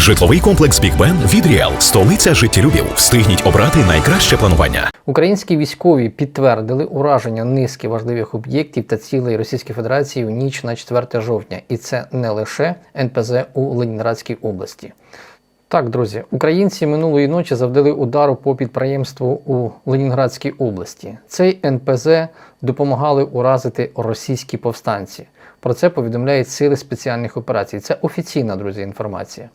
Житловий комплекс Бікбен відріал від Ріал, столиця життєлюбів. Встигніть обрати найкраще планування. Українські військові підтвердили ураження низки важливих об'єктів та цілей Російської Федерації в ніч на 4 жовтня, і це не лише НПЗ у Ленінградській області. Так, друзі, українці минулої ночі завдали удару по підприємству у Ленінградській області. Цей НПЗ допомагали уразити російські повстанці. Про це повідомляють сили спеціальних операцій. Це офіційна, друзі, інформація.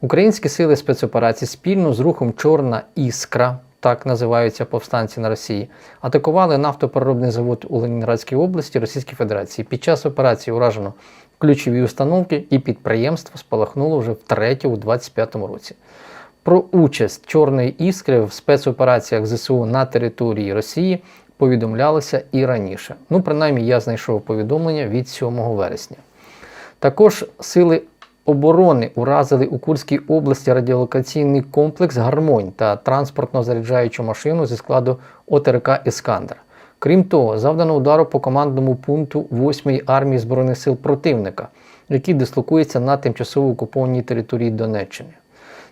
Українські сили спецоперацій спільно з рухом Чорна Іскра, так називаються повстанці на Росії, атакували нафтопереробний завод у Ленінградській області Російської Федерації. Під час операції уражено ключові установки, і підприємство спалахнуло вже втретє у 2025 році. Про участь Чорної іскри в спецопераціях ЗСУ на території Росії повідомлялося і раніше. Ну, принаймні, я знайшов повідомлення від 7 вересня. Також сили оборони уразили у Курській області радіолокаційний комплекс Гармонь та транспортно-заряджаючу машину зі складу ОТРК Іскандер. Крім того, завдано удару по командному пункту 8-ї армії Збройних сил противника, який дислокується на тимчасово окупованій території Донеччини.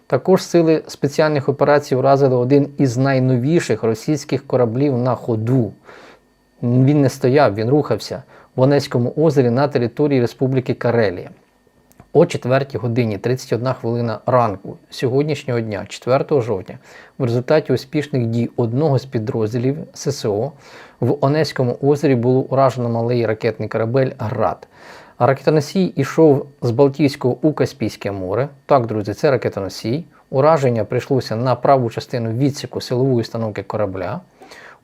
Також сили спеціальних операцій вразили один із найновіших російських кораблів на ходу. Він не стояв, він рухався в Онецькому озері на території Республіки Карелія. О 4 годині 31 хвилина ранку сьогоднішнього дня, 4 жовтня, в результаті успішних дій одного з підрозділів ССО в Онецькому озері було уражено малий ракетний корабель Град. А ракетоносій ішов з Балтійського у Каспійське море. Так, друзі, це ракетоносій. Ураження прийшлося на праву частину відсіку силової установки корабля.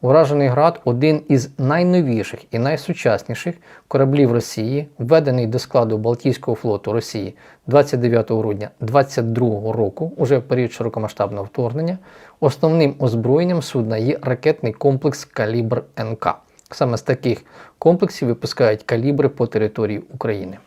Уражений град один із найновіших і найсучасніших кораблів Росії, введений до складу Балтійського флоту Росії 29 грудня 2022 року, уже в період широкомасштабного вторгнення. Основним озброєнням судна є ракетний комплекс Калібр НК. Саме з таких комплексів випускають калібри по території України.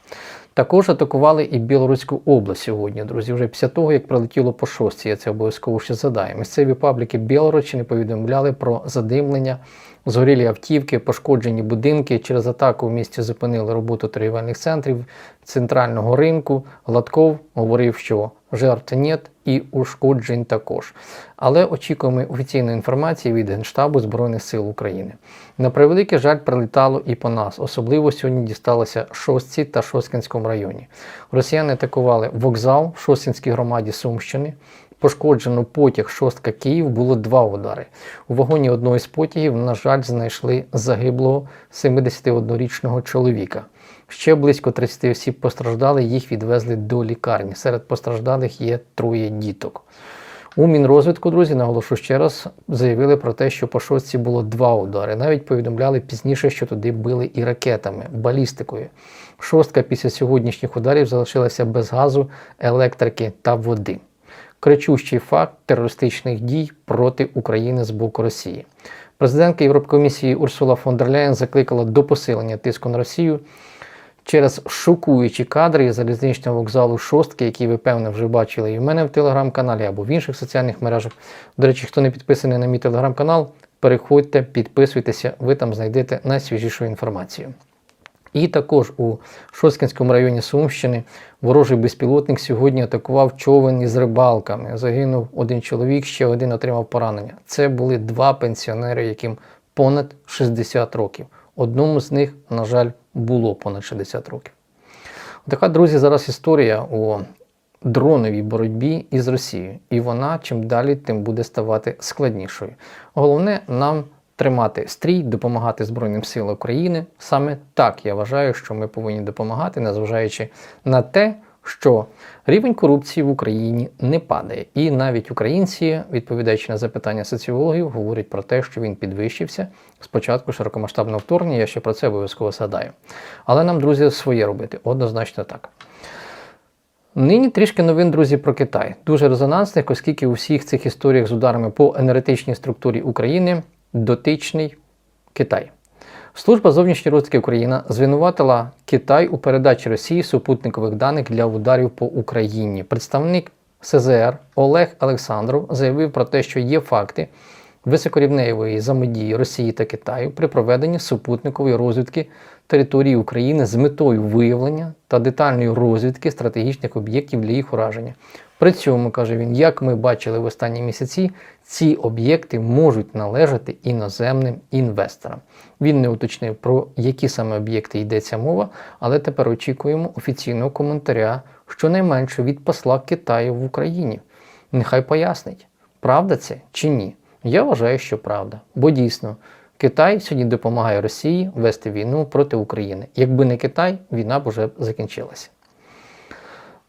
Також атакували і Білоруську область сьогодні, друзі. Вже після того, як прилетіло по шостій, я це обов'язково ще задаю. Місцеві пабліки Білоруччини повідомляли про задимлення, згорілі автівки, пошкоджені будинки. Через атаку в місті зупинили роботу торгівельних центрів, центрального ринку. Гладков говорив, що жертв нет і ушкоджень також. Але очікуємо офіційної інформації від Генштабу Збройних сил України. На превеликий жаль, прилітало і по нас. Особливо сьогодні дісталося Шостці та Шосткінському районі. Росіяни атакували вокзал в Шосткінській громаді Сумщини. Пошкоджено потяг Шостка Київ було два удари. У вагоні одного із потягів, на жаль, знайшли загиблого 71-річного чоловіка. Ще близько 30 осіб постраждали, їх відвезли до лікарні. Серед постраждалих є троє діток. У Мінрозвитку, друзі, наголошу ще раз, заявили про те, що по шостці було два удари. Навіть повідомляли пізніше, що туди били і ракетами, балістикою. Шостка після сьогоднішніх ударів залишилася без газу, електрики та води. Кричущий факт терористичних дій проти України з боку Росії. Президентка Єврокомісії Урсула фон дер Ляєн закликала до посилення тиску на Росію через шокуючі кадри із залізничного вокзалу шостки, які ви певно вже бачили і в мене в телеграм-каналі або в інших соціальних мережах. До речі, хто не підписаний на мій телеграм-канал, переходьте, підписуйтеся, ви там знайдете найсвіжішу інформацію. І також у Шосткінському районі Сумщини ворожий безпілотник сьогодні атакував човен із рибалками. Загинув один чоловік, ще один отримав поранення. Це були два пенсіонери, яким понад 60 років. Одному з них, на жаль, було понад 60 років. Така, друзі, зараз історія у дроновій боротьбі із Росією. І вона чим далі, тим буде ставати складнішою. Головне нам тримати стрій, допомагати Збройним силам України. Саме так я вважаю, що ми повинні допомагати, незважаючи на те, що рівень корупції в Україні не падає. І навіть українці, відповідаючи на запитання соціологів, говорять про те, що він підвищився з початку широкомасштабного вторгнення. Я ще про це обов'язково згадаю. Але нам, друзі, своє робити однозначно так. Нині трішки новин, друзі, про Китай. Дуже резонансних, оскільки у всіх цих історіях з ударами по енергетичній структурі України дотичний Китай. Служба зовнішньої розвідки Україна звинуватила Китай у передачі Росії супутникових даних для ударів по Україні. Представник СЗР Олег Олександров заявив про те, що є факти високорівневої взаємодії Росії та Китаю при проведенні супутникової розвідки території України з метою виявлення та детальної розвідки стратегічних об'єктів для їх ураження. При цьому, каже він, як ми бачили в останні місяці, ці об'єкти можуть належати іноземним інвесторам. Він не уточнив, про які саме об'єкти йдеться мова, але тепер очікуємо офіційного коментаря, щонайменше від посла Китаю в Україні. Нехай пояснить, правда це чи ні. Я вважаю, що правда, бо дійсно Китай сьогодні допомагає Росії вести війну проти України. Якби не Китай, війна б уже закінчилася.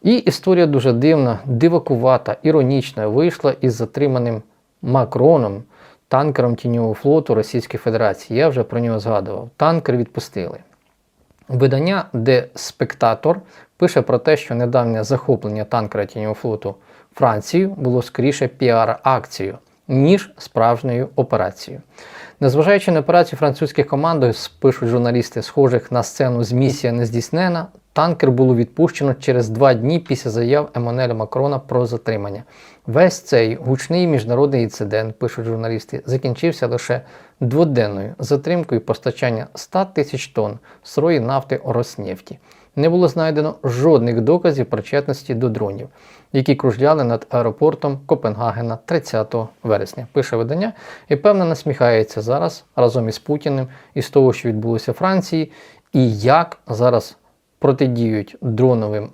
І історія дуже дивна, дивакувата, іронічна вийшла із затриманим Макроном, танкером тіньового флоту Російської Федерації. Я вже про нього згадував. Танкер відпустили. Видання, де спектатор пише про те, що недавнє захоплення танкера тіньового флоту Францією було скоріше піар-акцією, ніж справжньою операцією. Незважаючи на операцію французьких команд, пишуть журналісти, схожих на сцену з місія не здійснена, танкер було відпущено через два дні після заяв Еммануеля Макрона про затримання. Весь цей гучний міжнародний інцидент, пишуть журналісти, закінчився лише дводенною затримкою постачання 100 тисяч тонн сирої нафти Роснефті. Не було знайдено жодних доказів причетності до дронів, які кружляли над аеропортом Копенгагена 30 вересня. Пише видання і певно насміхається зараз разом із Путіним із того, що відбулося в Франції, і як зараз протидіють дроновим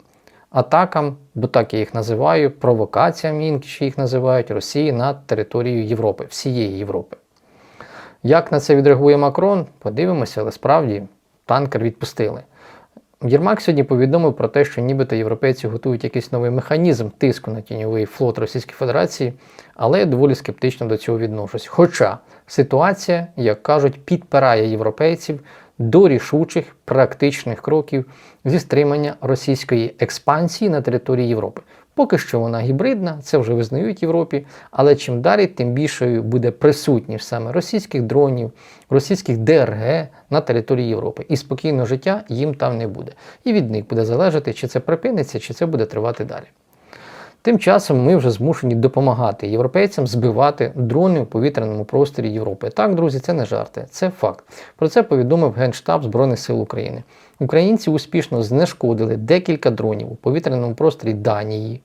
атакам, бо так я їх називаю, провокаціям інші їх називають Росії на територію Європи, всієї Європи. Як на це відреагує Макрон? Подивимося, але справді танкер відпустили. Єрмак сьогодні повідомив про те, що нібито європейці готують якийсь новий механізм тиску на тіньовий флот Російської Федерації, але я доволі скептично до цього відношусь. Хоча ситуація, як кажуть, підпирає європейців до рішучих практичних кроків зі стримання російської експансії на території Європи. Поки що вона гібридна, це вже визнають Європі, але чим далі, тим більшою буде присутність саме російських дронів, російських ДРГ на території Європи. І спокійного життя їм там не буде. І від них буде залежати, чи це припиниться, чи це буде тривати далі. Тим часом ми вже змушені допомагати європейцям збивати дрони у повітряному просторі Європи. Так, друзі, це не жарти, це факт. Про це повідомив Генштаб Збройних сил України. Українці успішно знешкодили декілька дронів у повітряному просторі Данії.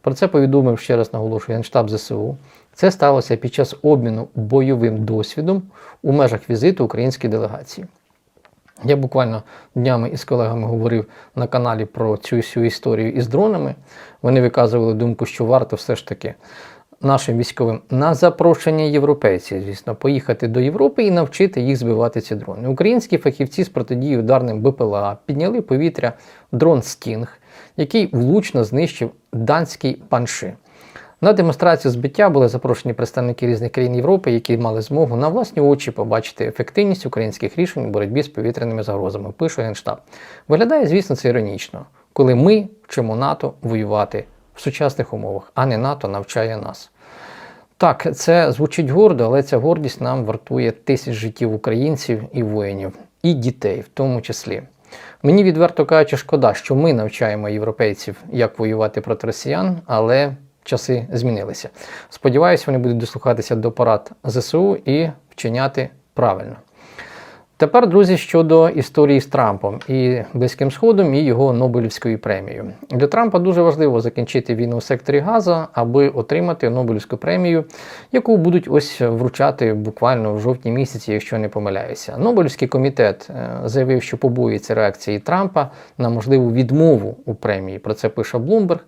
Про це повідомив ще раз наголошую Генштаб ЗСУ. Це сталося під час обміну бойовим досвідом у межах візиту української делегації. Я буквально днями із колегами говорив на каналі про цю всю історію із дронами. Вони виказували думку, що варто все ж таки нашим військовим на запрошення європейців, звісно, поїхати до Європи і навчити їх збивати ці дрони. Українські фахівці з протидії ударним БПЛА підняли повітря дрон Стінг, який влучно знищив данський панши. На демонстрацію збиття були запрошені представники різних країн Європи, які мали змогу на власні очі побачити ефективність українських рішень у боротьбі з повітряними загрозами. Пише Генштаб. Виглядає, звісно, це іронічно, коли ми вчимо НАТО воювати в сучасних умовах, а не НАТО навчає нас. Так, це звучить гордо, але ця гордість нам вартує тисяч життів українців і воїнів, і дітей в тому числі. Мені відверто кажучи, шкода, що ми навчаємо європейців, як воювати проти росіян, але часи змінилися. Сподіваюся, вони будуть дослухатися до порад ЗСУ і вчиняти правильно. Тепер, друзі, щодо історії з Трампом і Близьким Сходом і його Нобелівською премією. Для Трампа дуже важливо закінчити війну у секторі Газа, аби отримати Нобелівську премію, яку будуть ось вручати буквально в жовтні місяці, якщо не помиляюся. Нобелівський комітет е, заявив, що побоюється реакції Трампа на можливу відмову у премії. Про це пише Блумберг.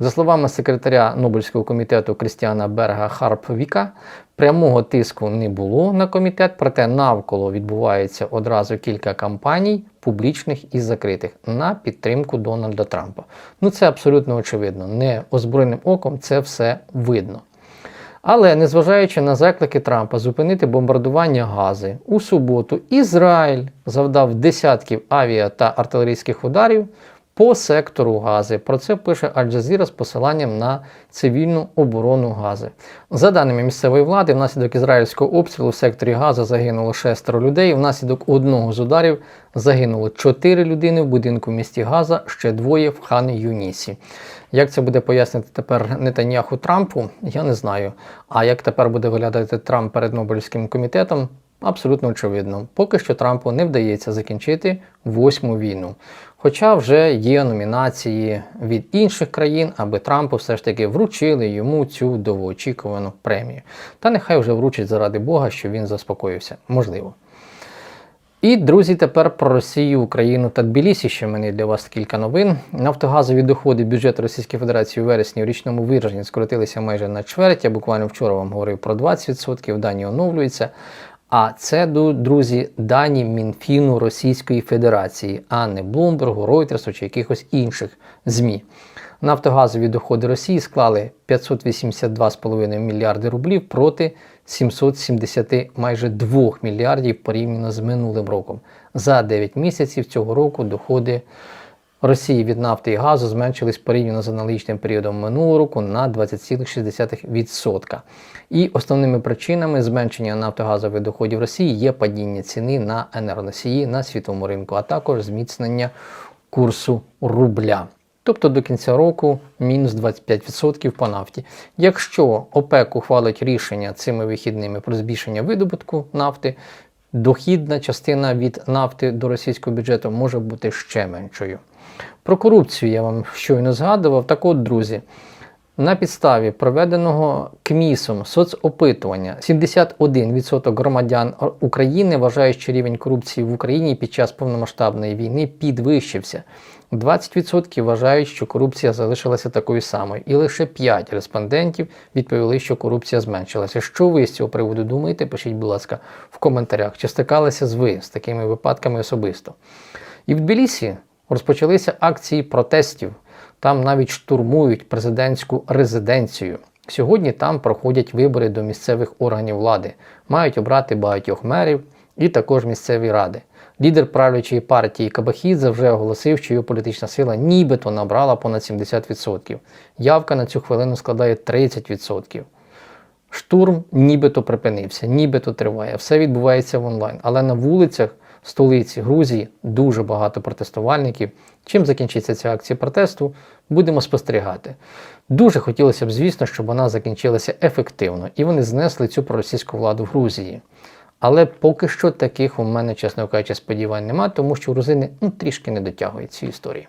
За словами секретаря Нобелівського комітету Крістіана Берга Харпвіка, прямого тиску не було на комітет, проте навколо відбувається одразу кілька кампаній, публічних і закритих, на підтримку Дональда Трампа. Ну це абсолютно очевидно. Не озброєним оком це все видно. Але незважаючи на заклики Трампа зупинити бомбардування Гази, у суботу Ізраїль завдав десятків авіа та артилерійських ударів по сектору Гази. Про це пише Аль-Джазіра з посиланням на цивільну оборону Гази. За даними місцевої влади, внаслідок ізраїльського обстрілу в секторі Газа загинуло шестеро людей. Внаслідок одного з ударів загинуло чотири людини в будинку в місті Газа, ще двоє в хан Юнісі. Як це буде пояснити тепер Нетаньяху Трампу, я не знаю. А як тепер буде виглядати Трамп перед Нобелівським комітетом? Абсолютно очевидно. Поки що Трампу не вдається закінчити восьму війну. Хоча вже є номінації від інших країн, аби Трампу все ж таки вручили йому цю довгоочікувану премію. Та нехай вже вручить заради Бога, що він заспокоївся. Можливо. І, друзі, тепер про Росію, Україну та Тбілісі. Ще в мене для вас кілька новин. Нафтогазові доходи бюджету Російської Федерації у вересні у річному вираженні скоротилися майже на чверть. Я буквально вчора вам говорив про 20%, дані оновлюються. А це, друзі, дані Мінфіну Російської Федерації, а не Блумбергу, Ройтерсу чи якихось інших ЗМІ. Нафтогазові доходи Росії склали 582,5 мільярди рублів проти 770 майже 2 мільярдів порівняно з минулим роком. За 9 місяців цього року доходи Росії від нафти і газу зменшились порівняно з аналогічним періодом минулого року на 20,6%. І основними причинами зменшення нафтогазових доходів Росії є падіння ціни на енергоносії на світовому ринку, а також зміцнення курсу рубля. Тобто до кінця року мінус 25% по нафті. Якщо ОПЕК ухвалить рішення цими вихідними про збільшення видобутку нафти, дохідна частина від нафти до російського бюджету може бути ще меншою. Про корупцію я вам щойно згадував. Так от, друзі, на підставі проведеного КМІСом соцопитування 71% громадян України вважають, що рівень корупції в Україні під час повномасштабної війни підвищився. 20% вважають, що корупція залишилася такою самою, і лише 5 респондентів відповіли, що корупція зменшилася. Що ви з цього приводу думаєте? Пишіть, будь ласка, в коментарях. Чи стикалися з ви з такими випадками особисто? І в Тбілісі розпочалися акції протестів. Там навіть штурмують президентську резиденцію. Сьогодні там проходять вибори до місцевих органів влади, мають обрати багатьох мерів і також місцеві ради. Лідер правлячої партії Кабахідзе вже оголосив, що його політична сила нібито набрала понад 70%. Явка на цю хвилину складає 30%. Штурм нібито припинився, нібито триває. Все відбувається в онлайн. Але на вулицях столиці Грузії дуже багато протестувальників. Чим закінчиться ця акція протесту, будемо спостерігати. Дуже хотілося б, звісно, щоб вона закінчилася ефективно і вони знесли цю проросійську владу в Грузії. Але поки що таких у мене, чесно кажучи, сподівань немає, тому що грузини ну, трішки не дотягують ці історії.